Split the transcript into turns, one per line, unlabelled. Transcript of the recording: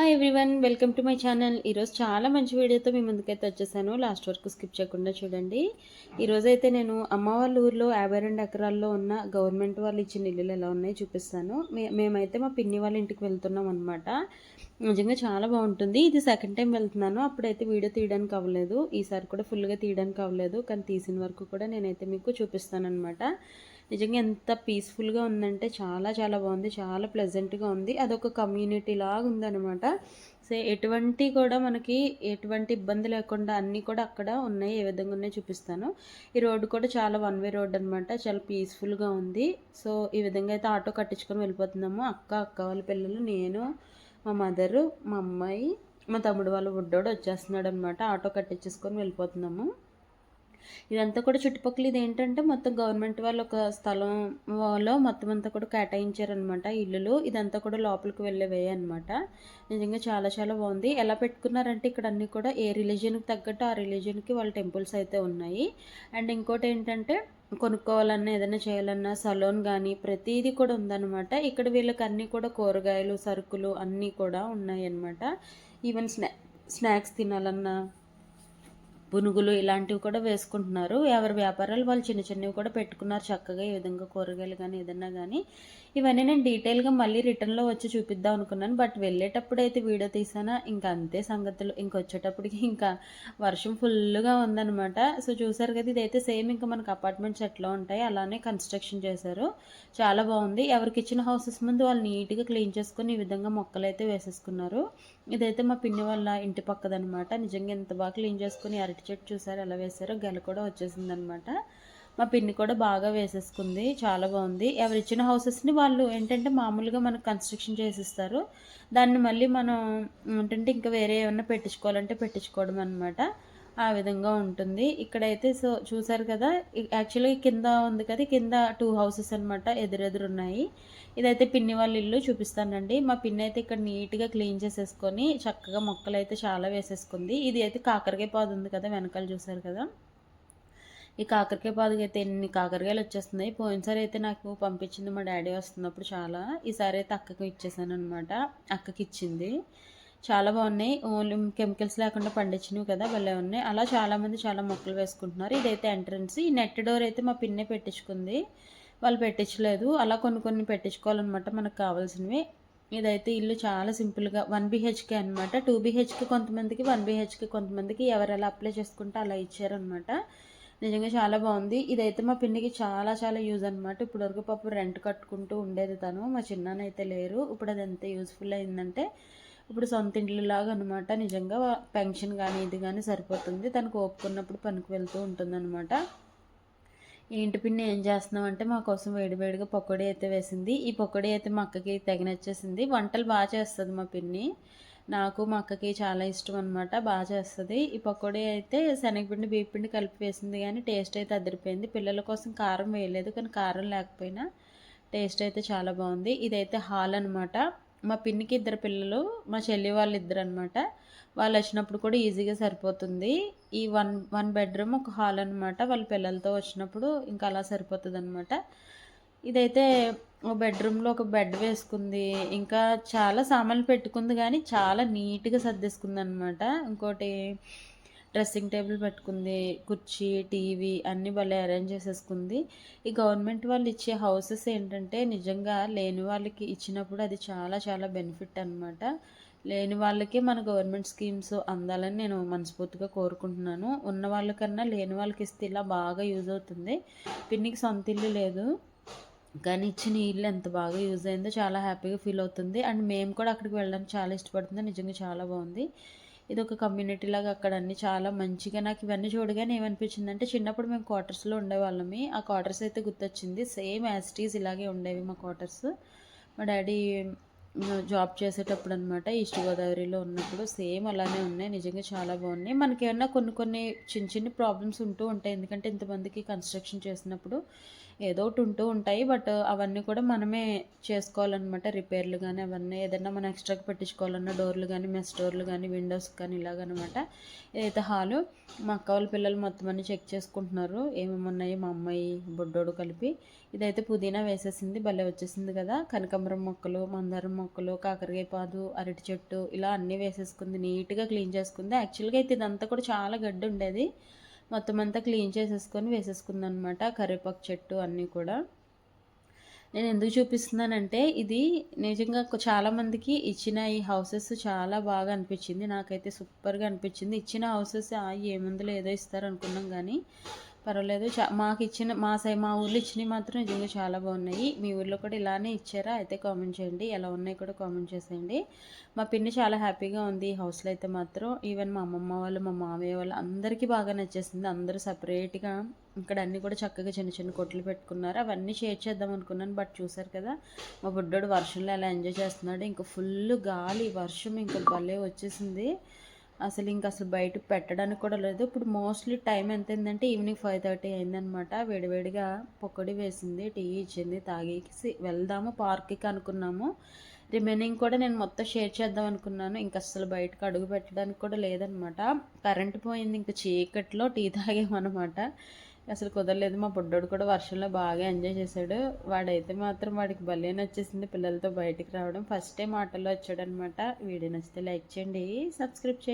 Hi everyone welcome to my channel ఈరోజు చాలా మంచి వీడియోతో మీ ముందుకైతే వచ్చేసాను. లాస్ట్ వరకు స్కిప్ చేయకుండా చూడండి. ఈరోజు అయితే నేను అమ్మ వాళ్ళ ఊర్లో యాభై రెండు ఎకరాల్లో ఉన్న గవర్నమెంట్ వాళ్ళు ఇచ్చిన ఇల్లులు ఎలా ఉన్నాయో చూపిస్తాను. మే మేమైతే మా పిన్ని వాళ్ళ ఇంటికి వెళ్తున్నాం అనమాట నిజంగా చాలా బాగుంటుంది. ఇది సెకండ్ టైం వెళ్తున్నాను. అప్పుడైతే వీడియో తీయడానికి అవ్వలేదు. ఈసారి కూడా ఫుల్గా తీయడానికి అవ్వలేదు. కానీ తీసిన వరకు కూడా నేనైతే మీకు చూపిస్తాను అనమాట నిజంగా ఎంత పీస్ఫుల్గా ఉందంటే చాలా చాలా బాగుంది చాలా ప్లెజెంట్గా ఉంది. అదొక కమ్యూనిటీ లాగా ఉందన్నమాట. సో ఎటువంటి కూడా మనకి ఎటువంటి ఇబ్బంది లేకుండా అన్నీ కూడా అక్కడ ఉన్నాయి ఏ విధంగా ఉన్నాయో చూపిస్తాను. ఈ రోడ్డు కూడా చాలా వన్ వే రోడ్ అనమాట చాలా పీస్ఫుల్గా ఉంది. సో ఈ విధంగా అయితే ఆటో కట్టించుకొని వెళ్ళిపోతున్నాము. అక్క అక్క వాళ్ళ పిల్లలు నేను మా మదరు మా అమ్మాయి మా తమ్ముడు వాళ్ళ బుడ్డోడు వచ్చేస్తున్నాడు అనమాట ఆటో కట్టించేసుకొని వెళ్ళిపోతున్నాము. ఇదంతా కూడా చుట్టుపక్కల ఇది ఏంటంటే మొత్తం గవర్నమెంట్ వాళ్ళు ఒక స్థలంలో మొత్తం అంతా కూడా కేటాయించారనమాట ఇల్లులు ఇదంతా కూడా లోపలికి వెళ్ళేవే అనమాట నిజంగా చాలా చాలా బాగుంది. ఎలా పెట్టుకున్నారంటే ఇక్కడ అన్నీ కూడా ఏ రిలీజన్కి తగ్గట్టు ఆ రిలీజన్కి వాళ్ళ టెంపుల్స్ అయితే ఉన్నాయి. అండ్ ఇంకోటి ఏంటంటే కొనుక్కోవాలన్నా ఏదైనా చేయాలన్నా సలోన్ కానీ ప్రతిదీ కూడా ఉందన్నమాట. ఇక్కడ వీళ్ళకి అన్నీ కూడా కూరగాయలు సరుకులు అన్నీ కూడా ఉన్నాయి అన్నమాట. ఈవెన్ స్నా స్నాక్స్ తినాలన్నా పునుగులు ఇలాంటివి కూడా వేసుకుంటున్నారు. ఎవరి వ్యాపారాలు వాళ్ళు చిన్న చిన్నవి కూడా పెట్టుకున్నారు. చక్కగా ఈ విధంగా కూరగాయలు కానీ ఏదన్నా కానీ ఇవన్నీ నేను డీటెయిల్గా మళ్ళీ రిటర్న్లో వచ్చి చూపిద్దాం అనుకున్నాను. బట్ వెళ్ళేటప్పుడు అయితే వీడియో తీసానా ఇంకా అంతే సంగతులు. ఇంక వచ్చేటప్పటికి ఇంకా వర్షం ఫుల్గా ఉందనమాట సో చూసారు కదా ఇదైతే సేమ్ ఇంకా మనకు అపార్ట్మెంట్స్ ఎట్లా ఉంటాయి అలానే కన్స్ట్రక్షన్ చేశారు. చాలా బాగుంది. ఎవరికి ఇచ్చిన హౌసెస్ ముందు వాళ్ళు నీట్గా క్లీన్ చేసుకొని ఈ విధంగా మొక్కలు అయితే వేసేసుకున్నారు. ఇదైతే మా పిన్ని వాళ్ళ ఇంటి పక్కదనమాట నిజంగా ఎంత బాగా క్లీన్ చేసుకుని అరటి చెట్టు చూసారు ఎలా వేసారో గెల కూడా వచ్చేసింది అనమాట మా పిన్ని కూడా బాగా వేసేసుకుంది. చాలా బాగుంది. ఎవరిచ్చిన హౌసెస్ని వాళ్ళు ఏంటంటే మామూలుగా మనకు కన్స్ట్రక్షన్ చేసిస్తారు. దాన్ని మళ్ళీ మనం ఏంటంటే ఇంకా వేరే ఏమన్నా పెట్టించుకోవాలంటే పెట్టించుకోవడం అనమాట ఆ విధంగా ఉంటుంది. ఇక్కడైతే సో చూసారు కదా యాక్చువల్లీ కింద ఉంది కదా కింద టూ హౌసెస్ అనమాట ఎదురెదురు ఉన్నాయి. ఇదైతే పిన్ని వాళ్ళ ఇల్లు చూపిస్తానండి. మా పిన్ని అయితే ఇక్కడ నీట్గా క్లీన్ చేసేసుకొని చక్కగా మొక్కలు అయితే చాలా వేసేసుకుంది. ఇది అయితే కాకరకాయ పాదు ఉంది కదా వెనకాల చూసారు కదా. ఈ కాకరకాయ పాదుకి అయితే ఎన్ని కాకరకాయలు వచ్చేస్తున్నాయి. పోయినసారి అయితే నాకు పంపించింది మా డాడీ వస్తున్నప్పుడు చాలా. ఈసారి అయితే అక్కకి ఇచ్చేసాను అనమాట అక్కకి ఇచ్చింది. చాలా బాగున్నాయి. ఓన్లీ కెమికల్స్ లేకుండా పండించినవి కదా భలే ఉన్నాయి. అలా చాలామంది చాలా మొక్కలు వేసుకుంటున్నారు. ఇదైతే ఎంట్రన్స్. ఈ నెట్ డోర్ అయితే మా పిన్నే పెట్టించుకుంది. వాళ్ళు పెట్టించలేదు. అలా కొన్ని కొన్ని పెట్టించుకోవాలన్నమాట మనకు కావాల్సినవి. ఇదైతే ఇల్లు చాలా సింపుల్గా వన్ బీహెచ్కే అనమాట టూ బీహెచ్కే కొంతమందికి వన్ బీహెచ్కే కొంతమందికి ఎవరు ఎలా అప్లై చేసుకుంటే అలా ఇచ్చారనమాట నిజంగా చాలా బాగుంది. ఇదైతే మా పిన్నికి చాలా చాలా యూజ్ అనమాట ఇప్పటివరకు పాప రెంట్ కట్టుకుంటూ ఉండేది తను. మా చిన్ననైతే లేరు. ఇప్పుడు అది ఎంత యూస్ఫుల్ అయిందంటే ఇప్పుడు సొంత ఇంట్లో లాగా అనమాట నిజంగా పెన్షన్ కానీ ఇది కానీ సరిపోతుంది. తనకు ఒప్పుకున్నప్పుడు పనికి వెళ్తూ ఉంటుంది అనమాట ఇంటి పిన్ని ఏం చేస్తున్నాం అంటే మా కోసం వేడివేడిగా పకోడీ అయితే వేసింది. ఈ పకోడీ అయితే మా అక్కకి తెగనొచ్చేసింది వంటలు బాగా చేస్తుంది మా పిన్ని. నాకు మా అక్కకి చాలా ఇష్టం అనమాట బాగా చేస్తుంది. ఈ పకోడీ అయితే శనగపిండి బియ్యపిండి కలిపి వేసింది కానీ టేస్ట్ అయితే అదిరిపోయింది. పిల్లల కోసం కారం వేయలేదు కానీ కారం లేకపోయినా టేస్ట్ అయితే చాలా బాగుంది. ఇదైతే హాల్ అనమాట మా పిన్నికి ఇద్దరు పిల్లలు మా చెల్లి వాళ్ళు ఇద్దరు అనమాట వాళ్ళు వచ్చినప్పుడు కూడా ఈజీగా సరిపోతుంది. ఈ వన్ వన్ బెడ్రూమ్ ఒక హాల్ అనమాట వాళ్ళ పిల్లలతో వచ్చినప్పుడు ఇంకా అలా సరిపోతుంది అనమాట ఇదైతే ఓ బెడ్రూమ్లో ఒక బెడ్ వేసుకుంది. ఇంకా చాలా సామాన్లు పెట్టుకుంది కానీ చాలా నీట్గా సర్దేసుకుంది అనమాట ఇంకోటి డ్రెస్సింగ్ టేబుల్ పెట్టుకుంది కుర్చీ టీవీ అన్నీ భలే అరేంజ్ చేసేసుకుంది. ఈ గవర్నమెంట్ వాళ్ళు ఇచ్చే హౌసెస్ ఏంటంటే నిజంగా లేని వాళ్ళకి ఇచ్చినప్పుడు అది చాలా చాలా బెనిఫిట్ అనమాట లేని వాళ్ళకే మన గవర్నమెంట్ స్కీమ్స్ అందాలని నేను మనస్ఫూర్తిగా కోరుకుంటున్నాను. ఉన్న వాళ్ళకన్నా లేని వాళ్ళకి ఇస్తే ఇలా బాగా యూజ్ అవుతుంది. పిన్నికి సొంత ఇల్లు లేదు. కానీ ఇచ్చిన ఇల్లు ఎంత బాగా యూజ్ అయిందో చాలా హ్యాపీగా ఫీల్ అవుతుంది. అండ్ మేము కూడా అక్కడికి వెళ్ళడానికి చాలా ఇష్టపడుతుంది. నిజంగా చాలా బాగుంది. ఇది ఒక కమ్యూనిటీ లాగా అక్కడ అన్ని చాలా మంచిగా నాకు ఇవన్నీ చూడగానే ఏమనిపించింది అంటే చిన్నప్పుడు మేము క్వార్టర్స్లో ఉండేవాళ్ళమి. ఆ క్వార్టర్స్ అయితే గుర్తొచ్చింది. సేమ్ యాస్టీస్ ఇలాగే ఉండేవి మా క్వార్టర్స్ మా డాడీ జాబ్ చేసేటప్పుడు అనమాట ఈస్ట్ గోదావరిలో ఉన్నప్పుడు. సేమ్ అలానే ఉన్నాయి. నిజంగా చాలా బాగున్నాయి. మనకి ఏమన్నా కొన్ని కొన్ని చిన్న చిన్న ప్రాబ్లమ్స్ ఉంటూ ఉంటాయి. ఎందుకంటే ఇంతమందికి కన్స్ట్రక్షన్ చేసినప్పుడు ఏదో ఒకటి ఉంటూ ఉంటాయి. బట్ అవన్నీ కూడా మనమే చేసుకోవాలన్నమాట. రిపేర్లు కానీ అవన్నీ. ఏదైనా మనం ఎక్స్ట్రాకి పెట్టించుకోవాలన్నా డోర్లు కానీ మెస్ డోర్లు కానీ విండోస్ కానీ ఇలాగనమాట. ఏదైతే హాలు మా అక్క వాళ్ళ పిల్లలు మొత్తం అన్ని చెక్ చేసుకుంటున్నారు. ఏమేమి ఉన్నాయి? మా అమ్మాయి బొడ్డోడు కలిపి. ఇదైతే పుదీనా వేసేసింది. భలే వచ్చేసింది కదా. కనకాంబరం మొక్కలు మందారం మొక్కలు కాకరకాయ పాదు అరటి చెట్టు ఇలా అన్నీ వేసేసుకుంది. నీట్గా క్లీన్ చేసుకుంది. యాక్చువల్గా అయితే ఇదంతా కూడా చాలా గడ్డి ఉండేది. మొత్తం అంతా క్లీన్ చేసేసుకొని వేసేసుకుందాం అనమాట కరివేపాకు చెట్టు అన్నీ కూడా. నేను ఎందుకు చూపిస్తున్నానంటే ఇది నిజంగా చాలామందికి ఇచ్చిన ఈ హౌసెస్ చాలా బాగా అనిపించింది. నాకైతే సూపర్గా అనిపించింది. ఇచ్చిన హౌసెస్ ఏముందులో ఏదో ఇస్తారు అనుకున్నాం కానీ పర్వాలేదు. చా మాకు ఇచ్చిన మా సై మా ఊర్లో ఇచ్చినవి మాత్రం నిజంగా చాలా బాగున్నాయి. మీ ఊర్లో కూడా ఇలానే ఇచ్చారా? అయితే కామెంట్ చేయండి. ఎలా ఉన్నాయి కూడా కామెంట్ చేసేయండి. మా పిన్ని చాలా హ్యాపీగా ఉంది ఈ హౌస్లో అయితే మాత్రం. ఈవెన్ మా అమ్మమ్మ వాళ్ళు మా మామయ్య వాళ్ళు అందరికీ బాగా నచ్చేసింది. అందరూ సపరేట్గా ఇక్కడ అన్నీ కూడా చక్కగా చిన్న చిన్న కొట్లు పెట్టుకున్నారు. అవన్నీ షేర్ చేద్దాం అనుకున్నాను బట్ చూసారు కదా మా బుడ్డోడు వర్షంలో ఎలా ఎంజాయ్ చేస్తున్నాడు. ఇంకా ఫుల్ గాలి వర్షం ఇంకా భలే వచ్చేసింది. అసలు ఇంకా అసలు బయట పెట్టడానికి కూడా లేదు. ఇప్పుడు మోస్ట్లీ టైం ఎంత అయిందంటే ఈవినింగ్ ఫైవ్ థర్టీ అయిందనమాట. వేడివేడిగా పొక్కడి వేసింది టీ ఇచ్చింది తాగేసి వెళ్దాము పార్క్కి అనుకున్నాము. రిమైనింగ్ కూడా నేను మొత్తం షేర్ చేద్దాం అనుకున్నాను. ఇంకా అసలు బయటకు అడుగు పెట్టడానికి కూడా లేదనమాట. కరెంట్ పోయింది ఇంకా చీకట్లో టీ తాగేమన్నమాట. అసలు కుదరలేదు మా బుడ్డోడు కూడా వర్షంలో బాగా ఎంజాయ్ చేశాడు. వాడైతే మాత్రం వాడికి భలే నచ్చేసింది పిల్లలతో బయటికి రావడం. ఫస్ట్ టైం ఆటోలో వచ్చాడనమాట. వీడియో నచ్చితే లైక్ చేయండి సబ్స్క్రైబ్ చేయండి.